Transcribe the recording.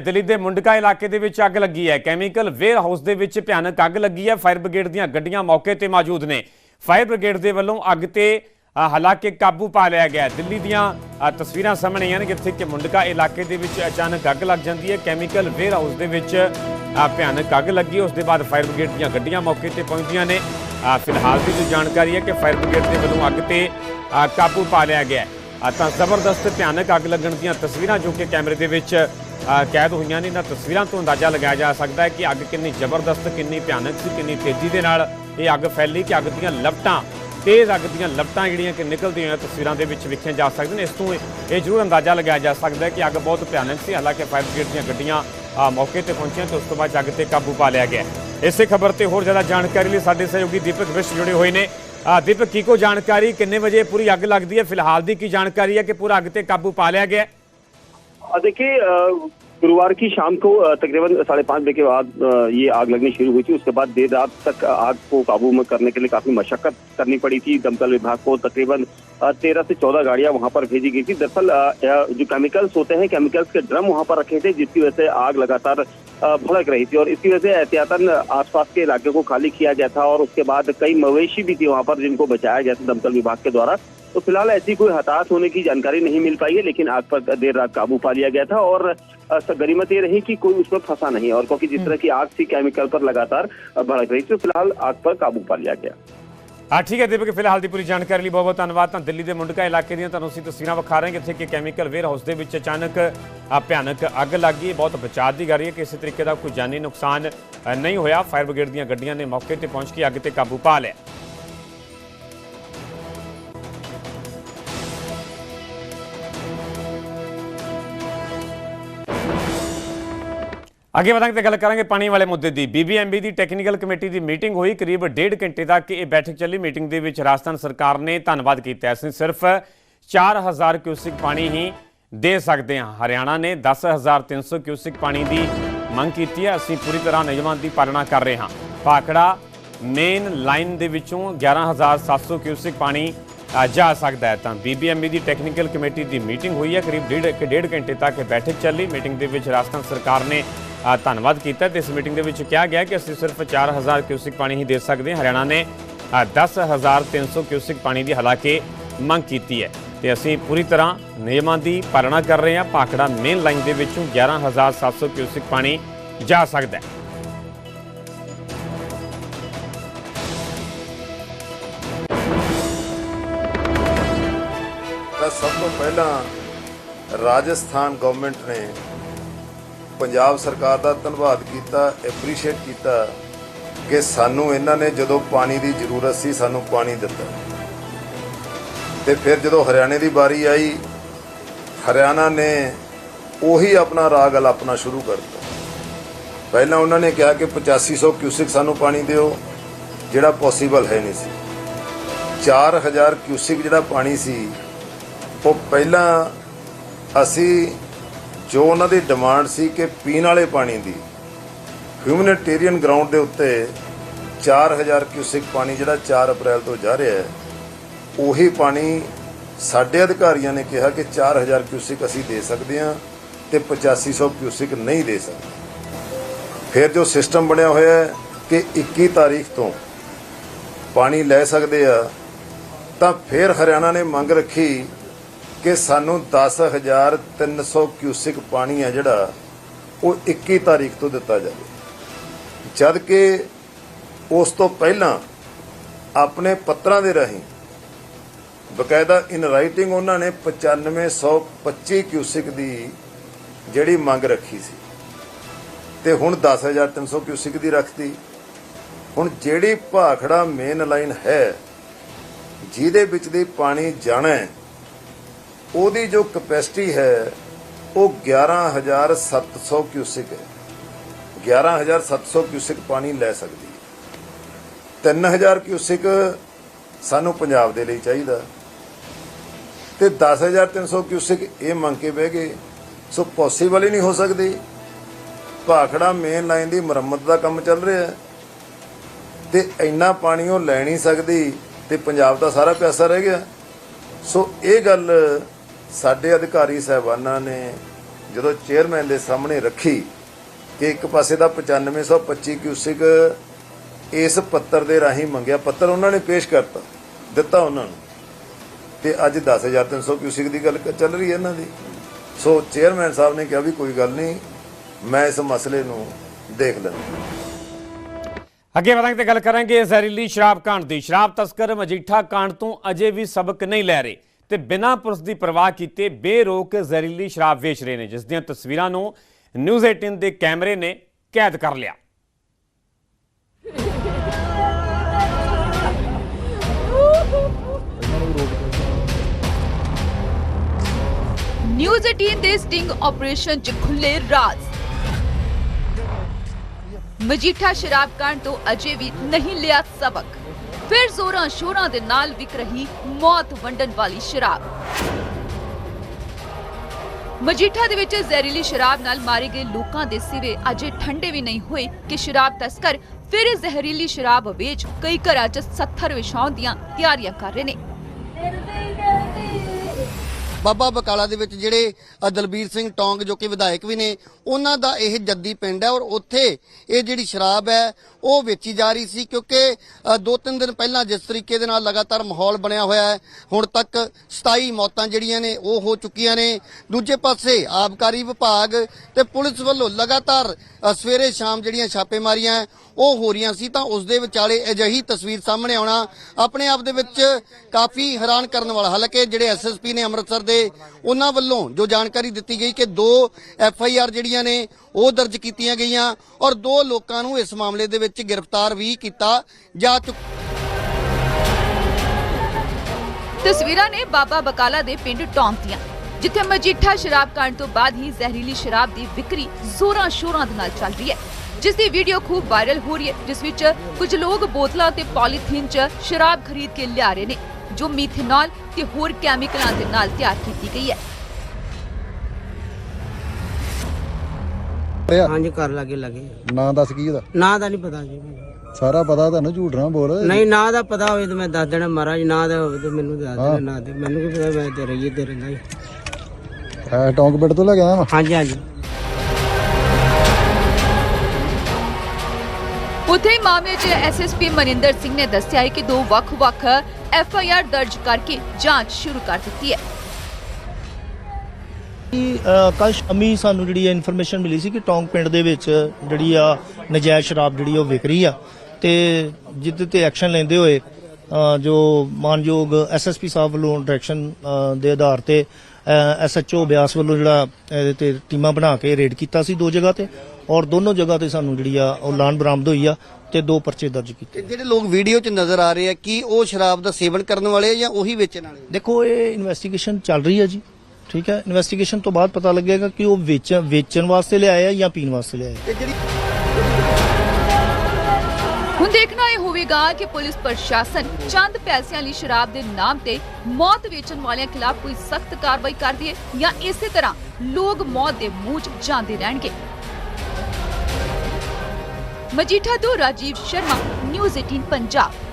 ਦਿੱਲੀ ਦੇ ਮੁੰਡਕਾ ਇਲਾਕੇ ਦੇ ਵਿੱਚ ਅੱਗ ਲੱਗੀ ਹੈ। ਕੈਮੀਕਲ ਵੇਅਰ ਹਾਊਸ ਦੇ ਵਿੱਚ ਭਿਆਨਕ ਅੱਗ ਲੱਗੀ ਹੈ। ਫਾਇਰ ਬ੍ਰਿਗੇਡ ਦੀਆਂ ਗੱਡੀਆਂ ਮੌਕੇ ਤੇ ਮੌਜੂਦ ਨੇ। ਫਾਇਰ ਬ੍ਰਿਗੇਡ ਦੇ ਵੱਲੋਂ ਅੱਗ ਤੇ ਹਾਲਾਂਕਿ ਕਾਬੂ ਪਾ ਲਿਆ ਗਿਆ ਦਿੱਲੀ ਦੀਆਂ ਤਸਵੀਰਾਂ ਸਾਹਮਣੇ ਆਈਆਂ ਨੇ ਜਿੱਥੇ ਕਿ ਮੁੰਡਕਾ ਇਲਾਕੇ ਦੇ ਵਿੱਚ ਅਚਾਨਕ ਅੱਗ ਲੱਗ ਜਾਂਦੀ ਹੈ। ਕੈਮੀਕਲ ਵੇਅਰ ਹਾਊਸ ਦੇ ਵਿੱਚ ਭਿਆਨਕ ਅੱਗ ਲੱਗੀ। ਉਸ ਦੇ ਬਾਅਦ ਫਾਇਰ ਬ੍ਰਿਗੇਡ ਦੀਆਂ ਗੱਡੀਆਂ ਮੌਕੇ ਤੇ ਪਹੁੰਚੀਆਂ ਨੇ। ਫਿਲਹਾਲ ਦੀ ਜੋ ਜਾਣਕਾਰੀ ਹੈ ਕਿ ਫਾਇਰ ਬ੍ਰਿਗੇਡ ਦੇ ਵੱਲੋਂ ਅੱਗ ਤੇ ਕਾਬੂ ਪਾ ਲਿਆ ਗਿਆ ਤਾਂ ਜ਼ਬਰਦਸਤ ਭਿਆਨਕ ਅੱਗ ਲੱਗਣ ਦੀਆਂ ਤਸਵੀਰਾਂ ਜੋ ਕਿ ਕੈਮਰੇ ਦੇ ਵਿੱਚ ਕੈਦ ਹੋਈਆਂ ਨੇ, ਇਹਨਾਂ ਤਸਵੀਰਾਂ ਤੋਂ ਅੰਦਾਜ਼ਾ ਲਗਾਇਆ ਜਾ ਸਕਦਾ ਹੈ ਕਿ ਅੱਗ ਕਿੰਨੀ ਜ਼ਬਰਦਸਤ, ਕਿੰਨੀ ਭਿਆਨਕ ਸੀ, ਕਿੰਨੀ ਤੇਜ਼ੀ ਦੇ ਨਾਲ ਇਹ ਅੱਗ ਫੈਲੀ ਕਿ ਅੱਗ ਦੀਆਂ ਲਪਟਾਂ, ਤੇਜ਼ ਅੱਗ ਦੀਆਂ ਲਪਟਾਂ ਜਿਹੜੀਆਂ ਕਿ ਨਿਕਲਦੀਆਂ ਹੋਈਆਂ ਤਸਵੀਰਾਂ ਦੇ ਵਿੱਚ ਵੇਖੀਆਂ ਜਾ ਸਕਦੀਆਂ ਨੇ। ਇਸ ਤੋਂ ਇਹ ਜ਼ਰੂਰ ਅੰਦਾਜ਼ਾ ਲਗਾਇਆ ਜਾ ਸਕਦਾ ਹੈ ਕਿ ਅੱਗ ਬਹੁਤ ਭਿਆਨਕ ਸੀ, ਹਾਲਾਂਕਿ ਫਾਇਰ ਬ੍ਰਿਗੇਡ ਦੀਆਂ ਗੱਡੀਆਂ ਮੌਕੇ ਤੇ ਪਹੁੰਚੀਆਂ ਤੇ ਉਸ ਤੋਂ ਬਾਅਦ ਅੱਗ ਤੇ ਕਾਬੂ ਪਾ ਲਿਆ ਗਿਆ ਇਸੇ ਖਬਰ ਤੇ ਹੋਰ ਜ਼ਿਆਦਾ ਜਾਣਕਾਰੀ ਲਈ ਸਾਡੇ ਸਹਿਯੋਗੀ ਦੀਪਕ ਵਿਸ਼ ਜੁੜੇ ਹੋਏ ਨੇ। ਦੀਪਕ, ਕੀ ਕੋ ਜਾਣਕਾਰੀ? ਕਿੰਨੇ ਵਜੇ ਪੂਰੀ ਅੱਗ ਲੱਗਦੀ ਹੈ? ਫਿਲਹਾਲ ਦੀ ਕੀ ਜਾਣਕਾਰੀ ਹੈ ਕਿ ਪੂਰਾ ਅੱਗ ਤੇ ਕਾਬੂ ਪਾ ਲਿਆ ਗਿਆ ਹੈ? देखिए गुरुवार की शाम को तकरीबन साढ़े पाँच बजे के बाद ये आग लगनी शुरू हुई थी। उसके बाद देर रात तक आग को काबू में करने के लिए काफ़ी मशक्कत करनी पड़ी थी। दमकल विभाग को तकरीबन तेरह से चौदह गाड़ियाँ वहाँ पर भेजी गई थी। दरअसल जो केमिकल्स होते हैं केमिकल्स के ड्रम वहाँ पर रखे थे, जिसकी वजह से आग लगातार भड़क रही थी और इसी वजह से एहतियातन आसपास के इलाके को खाली किया गया था और उसके बाद कई मवेशी भी थी वहाँ पर जिनको बचाया गया था दमकल विभाग के द्वारा। तो फ़िलहाल ऐसी कोई हताहत होने की जानकारी नहीं मिल पाई है लेकिन आग पर देर रात काबू पा लिया गया था और गनीमत ये रही कि कोई उसमें फंसा नहीं और क्योंकि जिस तरह की आग थी केमिकल पर लगातार भड़क रही थी तो फ़िलहाल आग पर काबू पा लिया गया। ਹਾਂ, ਠੀਕ ਹੈ ਦੀਪਕ, ਫਿਲਹਾਲ ਦੀ ਪੂਰੀ ਜਾਣਕਾਰੀ ਲਈ ਬਹੁਤ ਬਹੁਤ ਧੰਨਵਾਦ। ਤਾਂ ਦਿੱਲੀ ਦੇ ਮੁੰਡਕਾ ਇਲਾਕੇ ਦੀਆਂ ਤੁਹਾਨੂੰ ਅਸੀਂ ਤਸਵੀਰਾਂ ਵਿਖਾ ਰਹੇ ਹਾਂ, ਜਿੱਥੇ ਕਿ ਕੈਮੀਕਲ ਵੇਅਰ ਹਾਊਸ ਦੇ ਵਿੱਚ ਅਚਾਨਕ ਭਿਆਨਕ ਅੱਗ ਲੱਗ ਗਈ। ਬਹੁਤ ਬਚਾਅ ਦੀ ਗੱਲ ਹੈ ਕਿ ਕਿਸੇ ਤਰੀਕੇ ਦਾ ਕੋਈ ਜਾਨੀ ਨੁਕਸਾਨ ਨਹੀਂ ਹੋਇਆ। ਫਾਇਰ ਬ੍ਰਿਗੇਡ ਦੀਆਂ ਗੱਡੀਆਂ ਨੇ ਮੌਕੇ ਤੇ ਪਹੁੰਚ ਕੇ ਅੱਗ ਤੇ ਕਾਬੂ ਪਾ ਲਿਆ। ਅੱਗੇ ਵਧਾਂਗੇ ਤੇ ਗੱਲ ਕਰਾਂਗੇ ਪਾਣੀ ਵਾਲੇ ਮੁੱਦੇ ਦੀ। ਬੀਬੀਐਮਬੀ ਦੀ ਟੈਕਨੀਕਲ ਕਮੇਟੀ ਦੀ ਮੀਟਿੰਗ ਹੋਈ ਕਰੀਬ ਡੇਢ ਘੰਟੇ ਤੱਕ। ਇਹ ਬੈਠਕ ਚੱਲੀ। ਮੀਟਿੰਗ ਦੇ ਵਿੱਚ ਰਾਜਸਥਾਨ ਸਰਕਾਰ ਨੇ ਧੰਨਵਾਦ ਕੀਤਾ। ਅਸੀਂ ਸਿਰਫ 4000 ਕਿਊਸਿਕ ਪਾਣੀ ਹੀ ਦੇ ਸਕਦੇ ਹਾਂ। ਹਰਿਆਣਾ ਨੇ 10300 ਕਿਊਸਿਕ ਪਾਣੀ ਦੀ ਮੰਗ ਕੀਤੀ ਹੈ। ਅਸੀਂ ਪੂਰੀ ਤਰ੍ਹਾਂ ਨਿਯਮਾਂ ਦੀ ਪਾਲਣਾ ਕਰ ਰਹੇ ਹਾਂ। ਭਾਖੜਾ ਮੇਨ ਲਾਈਨ ਦੇ ਵਿੱਚੋਂ 11700 ਕਿਊਸਿਕ ਪਾਣੀ ਜਾ ਸਕਦਾ ਹੈ। ਤਾਂ ਬੀਬੀਐਮਬੀ ਦੀ ਟੈਕਨੀਕਲ ਕਮੇਟੀ ਦੀ ਮੀਟਿੰਗ ਹੋਈ ਹੈ। ਕਰੀਬ ਡੇਢ ਇੱਕ ਡੇਢ ਘੰਟੇ ਤੱਕ ਇਹ ਬੈਠਕ ਚੱਲੀ। ਮੀਟਿੰਗ ਦੇ ਵਿੱਚ ਰਾਜਸਥਾਨ ਸਰਕਾਰ ਨੇ ਧੰਨਵਾਦ ਕੀਤਾ ਤੇ ਇਸ ਮੀਟਿੰਗ ਦੇ ਵਿੱਚ ਕਿਹਾ ਗਿਆ ਕਿ ਅਸੀਂ ਸਿਰਫ 4000 ਕਿਊਸਿਕ ਪਾਣੀ ਹੀ ਦੇ ਸਕਦੇ ਹਾਂ। ਹਰਿਆਣਾ ਨੇ ਅ, 10300 ਕਿਊਸਿਕ ਪਾਣੀ ਦੀ ਹਾਲਾਂਕਿ ਮੰਗ ਕੀਤੀ ਹੈ। ਤੇ ਅਸੀਂ ਪੂਰੀ ਤਰ੍ਹਾਂ ਨਿਯਮਾਂ ਦੀ ਪਾਲਣਾ ਕਰ ਰਹੇ ਹਾਂ। ਭਾਖੜਾ ਮੇਨ ਲਾਈਨ ਦੇ ਵਿੱਚੋਂ 11700 ਕਿਊਸਿਕ ਪਾਣੀ ਜਾ ਸਕਦਾ ਹੈ। ਸਭ ਤੋਂ ਪਹਿਲਾਂ ਰਾਜਸਥਾਨ ਗਵਰਨਮੈਂਟ ਨੇ ਪੰਜਾਬ ਸਰਕਾਰ ਦਾ ਧੰਨਵਾਦ ਕੀਤਾ ਐਪਰੀਸ਼ੀਏਟ ਕੀਤਾ ਕਿ ਸਾਨੂੰ ਇਹਨਾਂ ਨੇ ਜਦੋਂ ਪਾਣੀ ਦੀ ਜ਼ਰੂਰਤ ਸੀ ਸਾਨੂੰ ਪਾਣੀ ਦਿੱਤਾ। ਤੇ ਫਿਰ ਜਦੋਂ ਹਰਿਆਣੇ ਦੀ ਵਾਰੀ ਆਈ, ਹਰਿਆਣਾ ਨੇ ਉਹੀ ਆਪਣਾ ਰਾਗ ਅਲਾਪਣਾ ਸ਼ੁਰੂ ਕਰ ਦਿੱਤਾ। ਪਹਿਲਾਂ ਉਹਨਾਂ ਨੇ ਕਿਹਾ ਕਿ 8500 ਕਿਊਸਿਕ ਸਾਨੂੰ ਪਾਣੀ ਦਿਓ, ਜਿਹੜਾ ਪੋਸੀਬਲ ਹੈ ਨਹੀਂ ਸੀ। 4000 ਕਿਊਸਿਕ ਜਿਹੜਾ ਪਾਣੀ ਸੀ, ਉਹ ਪਹਿਲਾਂ ਅਸੀਂ ਜੋ ਉਹਨਾਂ ਦੀ ਡਿਮਾਂਡ ਸੀ ਕਿ ਪੀਣ ਵਾਲੇ ਪਾਣੀ ਦੀ। ਹਿਊਮਨਿਟੇਰੀਅਨ ਗਰਾਊਂਡ ਦੇ ਉੱਤੇ 4000 ਕਿਊਸਿਕ ਪਾਣੀ ਜਿਹੜਾ 4 ਅਪ੍ਰੈਲ ਤੋਂ ਜਾ ਰਿਹਾ ਹੈ, ਉਹੀ ਪਾਣੀ ਸਾਡੇ ਅਧਿਕਾਰੀਆਂ ਨੇ ਕਿਹਾ ਕਿ 4000 ਕਿਊਸਿਕ ਅਸੀਂ ਦੇ ਸਕਦੇ ਹਾਂ ਤੇ 8500 ਕਿਊਸਿਕ ਨਹੀਂ ਦੇ ਸਕਦੇ। ਫਿਰ ਜੋ ਸਿਸਟਮ ਬਣਿਆ ਹੋਇਆ ਹੈ ਕਿ 21 ਤਾਰੀਖ ਤੋਂ ਪਾਣੀ ਲੈ ਸਕਦੇ ਆ, ਤਾਂ ਫਿਰ ਹਰਿਆਣਾ ਨੇ ਮੰਗ ਰੱਖੀ ਕਿ ਸਾਨੂੰ 10300 ਕਿਊਸਿਕ ਪਾਣੀ ਆ ਜਿਹੜਾ, ਉਹ 21 ਤਾਰੀਖ ਤੋਂ ਦਿੱਤਾ ਜਾਵੇ। ਜਦ ਕਿ ਉਸ ਤੋਂ ਪਹਿਲਾਂ ਆਪਣੇ ਪੱਤਰਾਂ ਦੇ ਰਾਹੀਂ ਬਕਾਇਦਾ ਇਨ ਰਾਈਟਿੰਗ ਉਹਨਾਂ ਨੇ 9525 ਕਿਊਸਿਕ ਦੀ ਜਿਹੜੀ ਮੰਗ ਰੱਖੀ ਸੀ। ਤੇ ਹੁਣ 10300 ਕਿਊਸਿਕ ਦੀ ਰੱਖਤੀ। ਹੁਣ ਜਿਹੜੀ ਭਾਖੜਾ ਮੇਨ ਲਾਈਨ ਹੈ, ਜਿਹਦੇ ਵਿੱਚ ਦੀ ਪਾਣੀ ਜਾਣਾ ਹੈ ਉਹਦੀ ਜੋ ਕਪੈਸਿਟੀ ਹੈ, ਉਹ 11700 ਕਿਊਸਿਕ ਹੈ। 11700 ਕਿਊਸਿਕ ਪਾਣੀ ਲੈ ਸਕਦੀ ਹੈ। 3000 ਕਿਊਸਿਕ ਸਾਨੂੰ ਪੰਜਾਬ ਦੇ ਲਈ ਚਾਹੀਦਾ। ਤੇ 10300 ਕਿਊਸਿਕ ਇਹ ਮੰਗ ਕੇ ਬਹਿ ਗਏ। ਸੋ ਪੋਸੀਬਲ ਹੀ ਨਹੀਂ ਹੋ ਸਕਦੀ। ਭਾਖੜਾ ਮੇਨ ਲਾਈਨ ਦੀ ਮੁਰੰਮਤ ਦਾ ਕੰਮ ਚੱਲ ਰਿਹਾ। ਹੈ ਤੇ ਇੰਨਾ ਪਾਣੀ ਉਹ ਲੈ ਨਹੀਂ ਸਕਦੀ ਤੇ ਪੰਜਾਬ ਦਾ ਸਾਰਾ ਪੈਸਾ ਰਹਿ ਗਿਆ। ਸੋ ਇਹ ਗੱਲ ਸਾਡੇ ਅਧਿਕਾਰੀ ਸਹਿਬਾਨਾਂ ਨੇ ਜਦੋਂ ਚੇਅਰਮੈਨ ਦੇ ਸਾਹਮਣੇ ਰੱਖੀ ਕਿ ਇੱਕ ਪਾਸੇ ਦਾ 9525 ਕਿਊਸਿਕ ਇਸ ਪੱਤਰ ਦੇ ਰਾਹੀਂ ਮੰਗਿਆ, ਪੱਤਰ ਉਹਨਾਂ ਨੇ ਪੇਸ਼ ਕਰਤਾ, ਦਿੱਤਾ ਉਹਨਾਂ ਨੂੰ। ਤੇ ਅੱਜ 10300 ਕਿਊਸਿਕ ਦੀ ਗੱਲ ਚੱਲ ਰਹੀ ਹੈ ਇਹਨਾਂ ਦੀ। ਸੋ ਚੇਅਰਮੈਨ ਸਾਹਿਬ ਨੇ ਕਿਹਾ ਵੀ ਕੋਈ ਗੱਲ ਨਹੀਂ, ਮੈਂ ਇਸ ਮਸਲੇ ਨੂੰ ਦੇਖ ਲੈਂਦਾ। ਅੱਗੇ ਵਧਾਂਗੇ ਤੇ ਗੱਲ ਕਰਾਂਗੇ ਜ਼ਹਿਰੀਲੀ ਸ਼ਰਾਬ ਕਾਂਡ ਦੀ। ਸ਼ਰਾਬ ਤਸਕਰ ਮਜੀਠਾ ਕਾਂਡ ਤੋਂ ਅਜੇ ਵੀ ਸਬਕ ਨਹੀਂ ਲੈ ਰਹੇ। ਤੇ ਬਿਨਾਂ ਪੁਲਿਸ ਦੀ ਪਰਵਾਹ ਕੀਤੇ ਬੇਰੋਕ ਜ਼ਹਿਰੀਲੀ ਸ਼ਰਾਬ ਵੇਚ ਰਹੇ ਨੇ, ਜਿਸ ਦੀਆਂ ਤਸਵੀਰਾਂ ਨੂੰ ਨਿਊਜ਼ 18 ਦੇ ਕੈਮਰੇ ਨੇ ਕੈਦ ਕਰ ਲਿਆ। ਨਿਊਜ਼ 18 ਦੇ ਸਟਿੰਗ ਆਪਰੇਸ਼ਨ 'ਚ ਖੁੱਲੇ ਰਾਜ਼। ਮਜੀਠਾ ਸ਼ਰਾਬ ਕਾਂਡ ਤੋਂ ਅਜੇ ਵੀ ਨਹੀਂ ਲਿਆ ਸਬਕ। ਫਿਰ ਜ਼ੋਰਾਂ ਸ਼ੋਰਾਂ ਦੇ ਨਾਲ ਵਿਕ ਰਹੀ ਮੌਤ ਵੰਡਣ ਵਾਲੀ ਸ਼ਰਾਬ। ਮਜੀਠਾ ਦੇ ਵਿੱਚ ਜ਼ਹਿਰੀਲੀ ਸ਼ਰਾਬ ਨਾਲ ਮਾਰੇ ਗਏ ਲੋਕਾਂ ਦੇ ਸਿਵੇ ਅਜੇ ਠੰਡੇ ਵੀ ਨਹੀਂ ਹੋਏ ਕਿ ਸ਼ਰਾਬ ਤਸਕਰ ਫਿਰ ਜ਼ਹਿਰੀਲੀ ਸ਼ਰਾਬ ਵੇਚ ਕਈ ਘਰਾਂ 'ਚ 70 ਵਿਛਾਉਣ ਦੀਆਂ ਤਿਆਰੀਆਂ ਕਰ ਰਹੇ ਨੇ। ਬਾਬਾ ਬਕਾਲਾ ਦੇ ਵਿੱਚ ਜਿਹੜੇ ਦਲਬੀਰ ਸਿੰਘ ਟੌਂਗ ਜੋ ਕਿ ਵਿਧਾਇਕ ਵੀ ਨੇ, ਉਹਨਾਂ ਦਾ ਇਹ ਜੱਦੀ ਪਿੰਡ ਹੈ ਔਰ ਉੱਥੇ ਇਹ ਜਿਹੜੀ ਸ਼ਰਾਬ ਹੈ, ਉਹ ਵੇਚੀ ਜਾ ਰਹੀ ਸੀ ਕਿਉਂਕਿ ਦੋ ਤਿੰਨ ਦਿਨ ਪਹਿਲਾਂ ਜਿਸ ਤਰੀਕੇ ਦੇ ਨਾਲ ਲਗਾਤਾਰ ਮਾਹੌਲ ਬਣਿਆ ਹੋਇਆ ਹੈ, ਹੁਣ ਤੱਕ 27 ਮੌਤਾਂ ਜਿਹੜੀਆਂ ਨੇ, ਉਹ ਹੋ ਚੁੱਕੀਆਂ ਨੇ। ਦੂਜੇ ਪਾਸੇ ਆਬਕਾਰੀ ਵਿਭਾਗ ਤੇ ਪੁਲਿਸ ਵੱਲੋਂ ਲਗਾਤਾਰ ਸਵੇਰੇ ਸ਼ਾਮ ਜਿਹੜੀਆਂ ਛਾਪੇਮਾਰੀਆਂ ਉਹ ਹੋ ਰਹੀਆਂ ਸੀ, ਤਾਂ ਉਸ ਦੇ ਵਿਚਾਲੇ ਅਜਿਹੀ ਤਸਵੀਰ ਸਾਹਮਣੇ ਆਉਣਾ ਆਪਣੇ ਆਪ ਦੇ ਵਿੱਚ ਕਾਫੀ ਹੈਰਾਨ ਕਰਨ ਵਾਲਾ ਹਾਲਾਂਕਿ ਜਿਹੜੇ ਐਸਐਸਪੀ ਨੇ ਅੰਮ੍ਰਿਤਸਰ ਦੇ ਉਹਨਾਂ ਵੱਲੋਂ ਜੋ ਜਾਣਕਾਰੀ ਦਿੱਤੀ ਗਈ ਕਿ ਦੋ ਐਫਆਈਆਰ ਜਿਹੜੀਆਂ ਨੇ ਉਹ ਦਰਜ ਕੀਤੀਆਂ ਗਈਆਂ ਔਰ ਦੋ ਲੋਕਾਂ ਨੂੰ ਇਸ ਮਾਮਲੇ ਦੇ ਵਿੱਚ ਗ੍ਰਿਫਤਾਰ ਵੀ ਕੀਤਾ ਜਾ ਚੁੱਕਾ ਤਸਵੀਰਾਂ ਨੇ ਬਾਬਾ ਬਕਾਲਾ ਦੇ ਪਿੰਡ ਟੌਂਕ ਦੀਆਂ। ਜਿੱਥੇ ਮਜੀਠਾ ਸ਼ਰਾਬ ਕਾਂਡ ਤੋਂ ਬਾਅਦ ਹੀ ਜ਼ਹਿਰੀਲੀ ਸ਼ਰਾਬ ਦੀ ਵਿਕਰੀ ਜ਼ੋਰਾਂ ਸ਼ੋਰਾਂ ਦੇ ਨਾਲ ਚੱਲ ਰਹੀ ਹੈ। ਜਿਸ ਦੀ ਵੀਡੀਓ ਖੂਬ ਵਾਇਰਲ ਹੋ ਰਹੀ ਹੈ ਜਿਸ ਵਿੱਚ ਕੁਝ ਲੋਕ ਬੋਤਲਾਂ ਤੇ ਪੋਲੀਥੀਨ 'ਚ ਸ਼ਰਾਬ ਖਰੀਦ ਕੇ ਲਿਆ ਰਹੇ ਨੇ ਜੋ ਮੀਥੇਨੋਲ ਤੇ ਹੋਰ ਕੈਮੀਕਲਾਂ ਦੇ ਨਾਲ ਤਿਆਰ ਕੀਤੀ ਗਈ ਹੈ। ਹਾਂਜੀ ਕਰ ਲਾਗੇ ਲੱਗੇ। ਨਾਂ ਦੱਸ ਕੀ ਉਹਦਾ ਨਾਂ ਦਾ ਨਹੀਂ ਪਤਾ ਜੀ। ਸਾਰਾ ਪਤਾ ਤੁਹਾਨੂੰ ਝੂਠ ਨਾ ਬੋਲ। ਨਹੀਂ ਨਾਂ ਦਾ ਪਤਾ ਹੋਵੇ ਤਾਂ ਮੈਂ ਦੱਸ ਦੇਣਾ ਮਹਾਰਾਜ ਨਾਂ ਦਾ ਹੋਵੇ ਤਾਂ ਮੈਨੂੰ ਦੱਸ ਦੇਣਾ ਨਾਂ ਦੇ ਮੈਨੂੰ ਕੀ ਪਤਾ ਮੈਂ ਤੇ ਰਹੀਏ ਤੇ ਰਹਿੰਦਾ ਜੀ ਹੈ ਟੌਂਕ ਪਿੰਡ ਤੋਂ ਲੈ ਕੇ ਆਇਆ ਵਾਂ? ਹਾਂਜੀ ਹਾਂਜੀ। ਉੱਥੇ ਮਾਮਲੇ 'ਚ ਐਸਐਸਪੀ ਮਨਿੰਦਰ ਸਿੰਘ ਨੇ ਦੱਸਿਆ ਹੈ ਕਿ ਦੋ ਵੱਖ-ਵੱਖ ਐਫਆਈਆਰ ਦਰਜ ਕਰਕੇ ਜਾਂਚ ਸ਼ੁਰੂ ਕਰ ਦਿੱਤੀ ਹੈ। ਕੱਲ ਸ਼ਾਮੀ ਸਾਨੂੰ ਜਿਹੜੀ ਇਨਫੋਰਮੇਸ਼ਨ ਮਿਲੀ ਸੀ ਕਿ ਟੌਂਗ ਪਿੰਡ ਦੇ ਵਿੱਚ ਜਿਹੜੀ ਆ ਨਜਾਇਜ਼ ਸ਼ਰਾਬ ਜਿਹੜੀ ਉਹ ਵਿਕ ਰਹੀ ਆ ਤੇ ਜਿੱਦ ਤੇ ਐਕਸ਼ਨ ਲੈਂਦੇ ਹੋਏ ਜੋ ਮਾਨਯੋਗ ਐਸਐਸਪੀ ਸਾਹਿਬ ਵੱਲੋਂ ਡਾਇਰੈਕਸ਼ਨ ਦੇ ਆਧਾਰ ਤੇ ਐਸਐਚਓ ਬਿਆਸ ਵੱਲੋਂ ਜਿਹੜਾ ਇਹਦੇ ਤੇ ਟੀਮਾਂ ਬਣਾ ਕੇ ਰੇਡ ਕੀਤਾ ਸੀ ਦੋ ਜਗ੍ਹਾ ਤੇ ਔਰ ਦੋਨੋਂ ਜਗ੍ਹਾ ਤੇ ਸਾਨੂੰ ਜਿਹੜੀ ਆ ਉਹ ਲਾਨ ਬਰਾਮਦ ਹੋਈ ਆ ਤੇ ਦੋ ਪਰਚੇ ਦਰਜ ਕੀਤੇ ਜਿਹੜੇ ਲੋਕ ਵੀਡੀਓ 'ਚ ਨਜ਼ਰ ਆ ਰਹੇ ਆ ਕੀ ਉਹ ਸ਼ਰਾਬ ਦਾ ਸੇਵਨ ਕਰਨ ਵਾਲੇ ਆ ਜਾਂ ਉਹੀ ਵੇਚਣ ਵਾਲੇ ਦੇਖੋ ਇਹ ਇਨਵੈਸਟੀਗੇਸ਼ਨ ਚੱਲ ਰਹੀ ਹੈ ਜੀ ਠੀਕ ਹੈ? ਇਨਵੈਸਟੀਗੇਸ਼ਨ ਤੋਂ ਬਾਅਦ ਪਤਾ ਲੱਗੇਗਾ ਕਿ ਉਹ ਵੇਚ ਵੇਚਣ ਵਾਸਤੇ ਲਿਆਇਆ ਜਾਂ ਪੀਣ ਵਾਸਤੇ ਹੁਣ ਦੇਖਣਾ ਇਹ ਹੋਵੇਗਾ ਕਿ ਪੁਲਿਸ ਪ੍ਰਸ਼ਾਸਨ ਚੰਦ ਪੈਸਿਆਂ ਲਈ ਸ਼ਰਾਬ ਦੇ ਨਾਮ ਤੇ ਮੌਤ ਵੇਚਣ ਵਾਲਿਆਂ ਖਿਲਾਫ ਕੋਈ ਸਖਤ ਕਾਰਵਾਈ ਕਰਦੀ ਹੈ ਜਾਂ ਇਸੇ ਤਰ੍ਹਾਂ ਲੋਕ ਮੌਤ ਦੇ ਮੂੰਹ 'ਚ ਜਾਂਦੇ ਰਹਿਣਗੇ। ਮਜੀਠਾ ਤੋਂ ਰਾਜੀਵ ਸ਼ਰਮਾ ਨਿਊਜ਼ 18 ਪੰਜਾਬ।